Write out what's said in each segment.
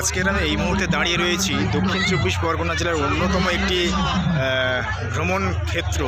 আজকের আমি এই মুহূর্তে দাঁড়িয়ে রয়েছি দক্ষিণ চব্বিশ পরগনা জেলার অন্যতম একটি ভ্রমণ ক্ষেত্র,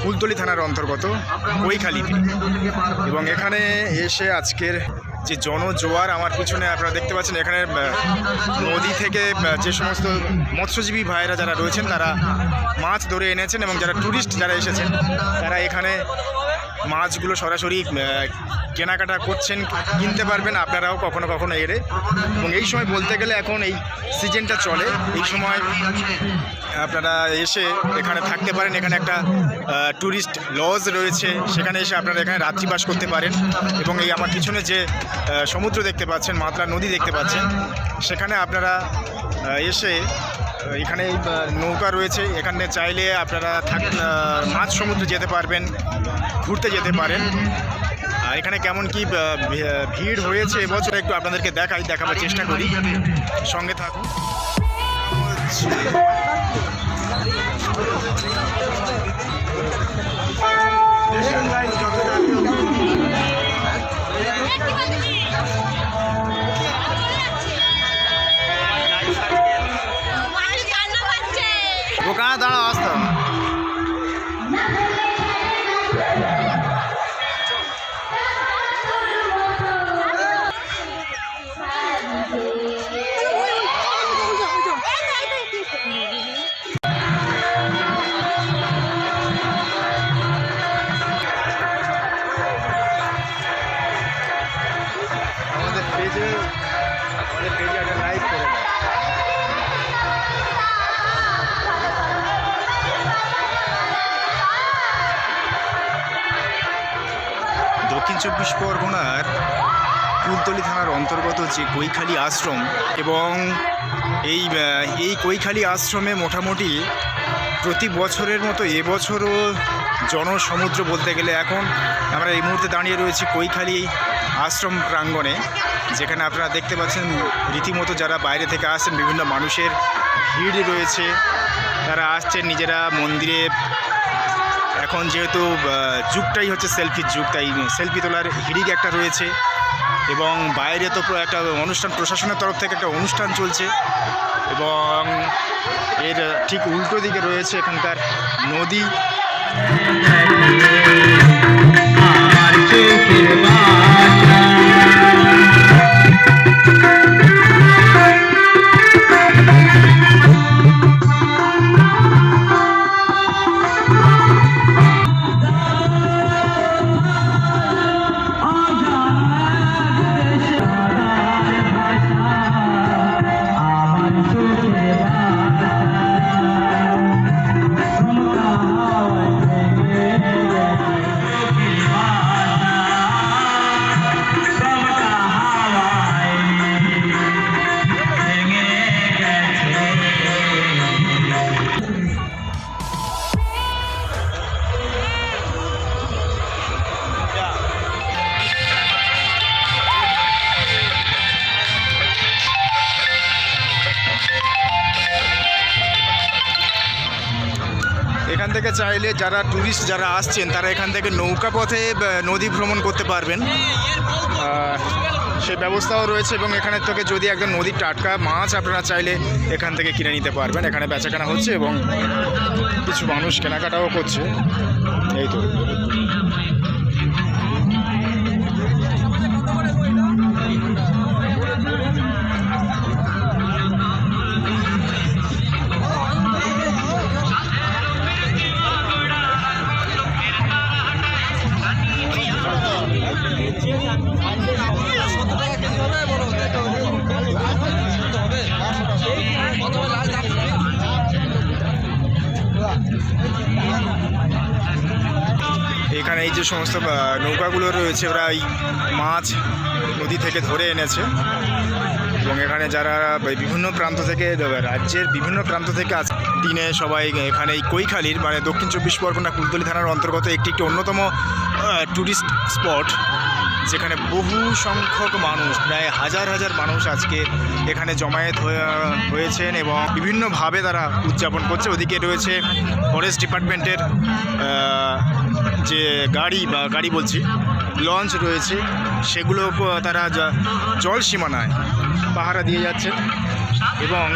ফুলতলি থানার অন্তর্গত কৈখালিতে এবং এখানে এসে আজকের যে জনজোয়ার আমার পিছনে আপনারা দেখতে পাচ্ছেন, এখানে নদী থেকে যে সমস্ত মৎস্যজীবী ভাইয়েরা যারা রয়েছেন, তারা মাছ ধরে এনেছেন এবং যারা ট্যুরিস্ট যারা এসেছেন, তারা এখানে মাছগুলো সরাসরি কেনাকাটা করছেন, কিনতে পারবেন আপনারাও কখনো কখনো এরে এবং এই সময় বলতে গেলে এখন এই সিজনটা চলে। এই সময় আপনারা এসে এখানে থাকতে পারেন। এখানে একটা ট্যুরিস্ট লজ রয়েছে। সেখানে এসে আপনারা এখানে রাত্রিবাস করতে পারেন। এবং এই আমার পিছনে যে সমুদ্র দেখতে পাচ্ছেন, মাতলা নদী দেখতে পাচ্ছেন, সেখানে আপনারা এসে এখানে নৌকা রয়েছে। এখানে চাইলে আপনারা থাক মাঝ সমুদ্রে যেতে পারবেন, ঘুরতে যেতে পারেন। আর এখানে কেমন কি ভিড় হয়েছে এবছর একটু আপনাদেরকে দেখাই, দেখাবার চেষ্টা করি। সঙ্গে থাকুন। দাঁড়াও আসতে চব্বিশ পরগনার কুলতলি থানার অন্তর্গত যে কৈখালী আশ্রম এবং এই এই কৈখালী আশ্রমে মোটামুটি প্রতি বছরের মতো এবছরও জনসমুদ্র বলতে গেলে এখন আমরা এই মুহূর্তে দাঁড়িয়ে রয়েছি কৈখালী আশ্রম প্রাঙ্গণে, যেখানে আপনারা দেখতে পাচ্ছেন রীতিমতো যারা বাইরে থেকে আসছেন, বিভিন্ন মানুষের ভিড় রয়েছে। তারা আসছেন নিজেরা মন্দিরে এখন যেহেতু যুগটাই হচ্ছে সেলফির যুগ, তাই সেলফি তোলার হিড়িক একটা রয়েছে এবং বাইরে তো একটা অনুষ্ঠান, প্রশাসনের তরফ থেকে একটা অনুষ্ঠান চলছে এবং এর ঠিক উল্টো দিকে রয়েছে এখানকার নদী। আমার চোখের থেকে চাইলে যারা ট্যুরিস্ট যারা আসছেন, তারা এখান থেকে নৌকা পথে নদী ভ্রমণ করতে পারবেন। সে ব্যবস্থাও রয়েছে এবং এখানের থেকে যদি একদম নদীর টাটকা মাছ আপনারা চাইলে এখান থেকে কিনে নিতে পারবেন। এখানে বেচাকেনা হচ্ছে এবং কিছু মানুষ কেনাকাটাও করছে। এই তো। এখানে এই যে সমস্ত নৌকাগুলো রয়েছে, ওরা এই মাছ নদী থেকে ধরে এনেছে। এবং এখানে যারা বিভিন্ন প্রান্ত থেকে, রাজ্যের বিভিন্ন প্রান্ত থেকে আজ দিনে সবাই এখানে এই কৈখালীর মানে দক্ষিণ চব্বিশ পরগনা কুলতলি থানার অন্তর্গত একটি একটি অন্যতম ট্যুরিস্ট স্পট যেখানে বহু সংখ্যক মানুষ, প্রায় হাজার হাজার মানুষ আজকে এখানে জমায়েত হয়ে- হয়েছেন এবং বিভিন্নভাবে তারা উদযাপন করছে। ওদিকে রয়েছে ফরেস্ট ডিপার্টমেন্টের যে গাড়ি বা গাড়ি বলছি, লঞ্চ রয়েছে, সেগুলো তারা জল সীমানায় পাহারা দিয়ে যাচ্ছে এবং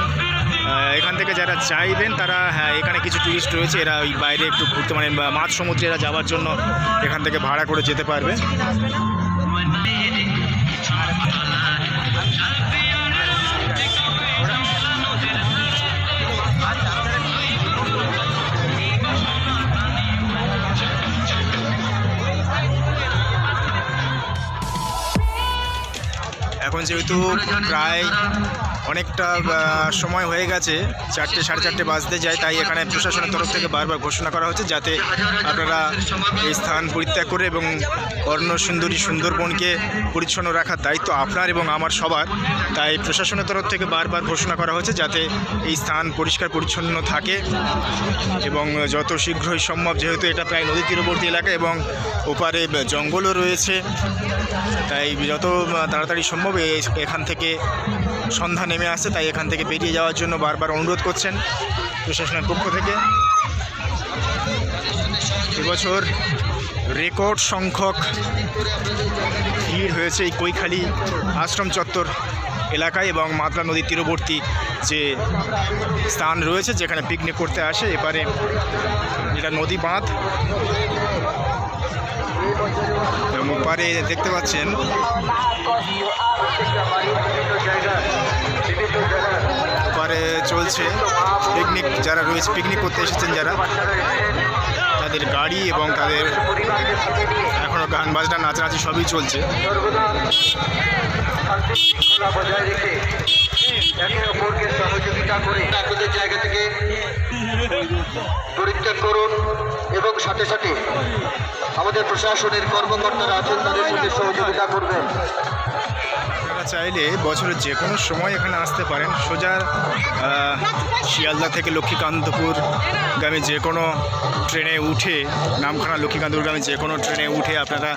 এখান থেকে যারা চাইবেন তারা হ্যাঁ এখানে কিছু টুরিস্ট রয়েছে, এরা ওই বাইরে একটু ঘুরতে মানে মাঝ সমুদ্রে এরা যাওয়ার জন্য এখান থেকে ভাড়া করে যেতে পারবে যেহেতু প্রায় অনেকটা সময় হয়ে গেছে। চারটে, সাড়ে চারটে বাজতে যায়, তাই এখানে প্রশাসনের তরফ থেকে বারবার ঘোষণা করা হচ্ছে যাতে আপনারা এই স্থান পরিত্যাগ করে এবং অর্ণ সুন্দরী সুন্দরবনকে পরিচ্ছন্ন রাখার দায়িত্ব আপনার এবং আমার সবার। তাই প্রশাসনের তরফ থেকে বারবার ঘোষণা করা হচ্ছে যাতে এই স্থান পরিষ্কার, পরিচ্ছন্ন থাকে এবং যত শীঘ্রই সম্ভব, যেহেতু এটা প্রায় নদী তীরবর্তী এলাকা এবং ওপারে জঙ্গলও রয়েছে, তাই যত তাড়াতাড়ি সম্ভব এখান থেকে সন্ধ্যা নেমে আসছে তাই এখান থেকে বেরিয়ে যাওয়ার জন্য বারবার অনুরোধ করছেন প্রশাসনের পক্ষ থেকে। এবছর রেকর্ড সংখ্যক ভিড় হয়েছে এই কৈখালি আশ্রম চত্বর এলাকায় এবং মাতলা নদীর তীরবর্তী যে স্থান রয়েছে, যেখানে পিকনিক করতে আসে, এবারে যেটা নদী বাঁধ। ওপারে দেখতে পাচ্ছেন। ওপারে চলছে পিকনিক যারা রয়েছে পিকনিক করতে এসেছেন যারা, তাদের গাড়ি এবং তাদের এখনও গান বাজনা, নাচানাচি সবই চলছে। বজায় রেখে একে অপরকে সহযোগিতা করে। জায়গা থেকে পরিত্যাগ করুন এবং সাথে সাথে আমাদের প্রশাসনের কর্মকর্তারা আছেন তাদের সাথে সহযোগিতা করবেন। আপনারা চাইলে বছরের যে কোনো সময় এখানে আসতে পারেন। সোজা শিয়ালদা থেকে লক্ষ্মীকান্তপুর গ্রামে যে কোনো ট্রেনে উঠে, নামখানা লক্ষ্মীকান্তপুর গ্রামে যে কোনো ট্রেনে উঠে আপনারা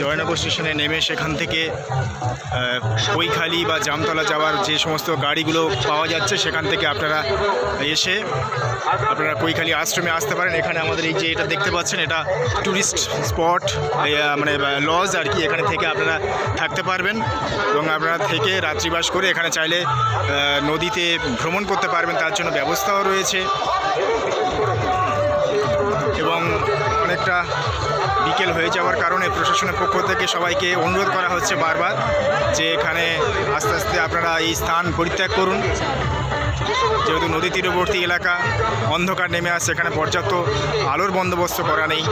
জয়নগর স্টেশনে নেমে সেখান থেকে কৈখালি বা জামতলা যাওয়ার যে সমস্ত গাড়িগুলো পাওয়া যাচ্ছে, সেখান থেকে আপনারা এসে আপনারা কৈখালি আশ্রমে আসতে পারেন। এখানে আমাদের এই যে এটা দেখতে পাচ্ছেন, এটা ট্যুরিস্ট স্পট মানে লজ আর কি, এখানে থেকে আপনারা থাকতে পারবেন। এবং আপনারা থেকে রাত্রিবাস করে এখানে চাইলে নদীতে ভ্রমণ করতে পারবেন, তার জন্য ব্যবস্থাও রয়েছে। এবং অনেকটা বিকেল হয়ে যাওয়ার কারণে প্রশাসনের পক্ষ থেকে সবাইকে অনুরোধ করা হচ্ছে বারবার যে এখানে আস্তে আস্তে আপনারা এই স্থান পরিত্যাগ করুন। যেহেতু নদী তীরবর্তী এলাকা, অন্ধকার নেমে আসছে এখানে পর্যাপ্ত আলোর বন্দোবস্ত করা নেই।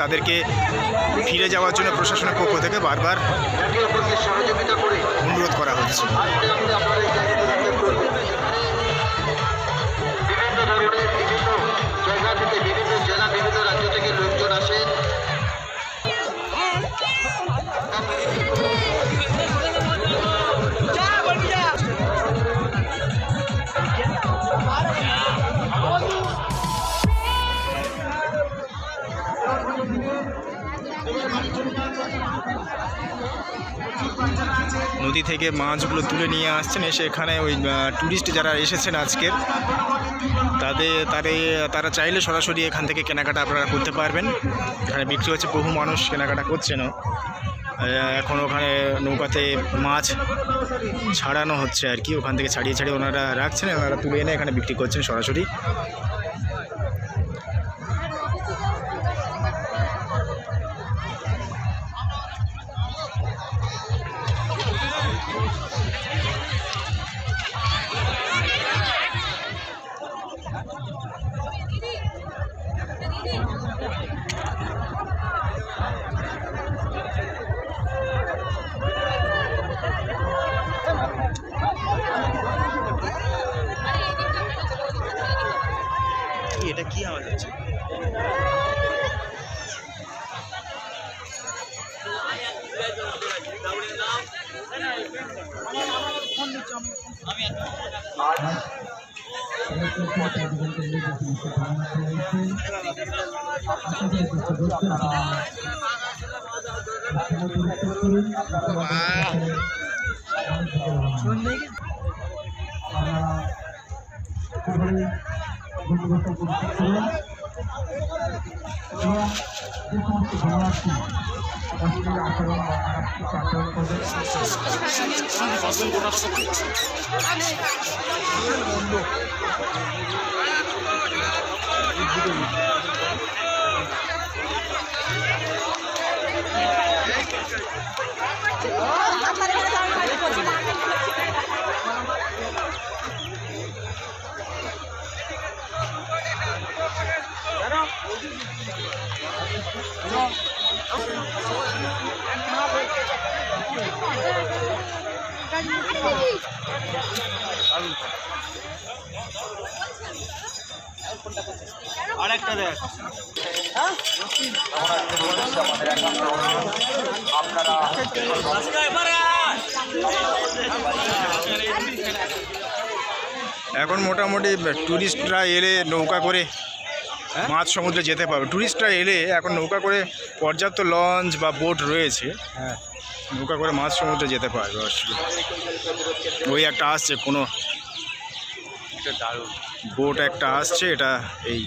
তাদেরকে ফিরে যাওয়ার জন্য প্রশাসনের পক্ষ থেকে বারবার অনুরোধ করা হচ্ছে। থেকে মাছগুলো তুলে নিয়ে আসছেন। এসে এখানে ওই ট্যুরিস্ট যারা এসেছেন আজকের, তাদের তারে তারা চাইলে সরাসরি এখান থেকে কেনাকাটা আপনারা করতে পারবেন। এখানে বিক্রি হচ্ছে বহু মানুষ কেনাকাটা করছেনও এখন ওখানে নৌকাতে মাছ ছাড়ানো হচ্ছে আর কি। ওখান থেকে ছাড়িয়ে ছাড়িয়ে ওনারা রাখছেন, ওনারা তুলে এনে এখানে বিক্রি করছেন সরাসরি। কি এটা কি আওয়াজ হচ্ছে? আপনারা গুণগত করতে হবে এবং যে সমস্ত শরণার্থী অশ্লীল আচরণ বা আর্থিক আচরণ করবে বন্ধ এখন মোটামুটি ট্যুরিস্টরা এলে নৌকা করে মাছ সমুদ্রে যেতে পারবে। ট্যুরিস্টরা এলে এখন নৌকা করে পর্যাপ্ত লঞ্চ বা বোট রয়েছে হ্যাঁ। নৌকা করে মাছ সমুদ্রে যেতে পারবে অসুবিধা ওই একটা আসছে কোনো বোট একটা আসছে এটা এই।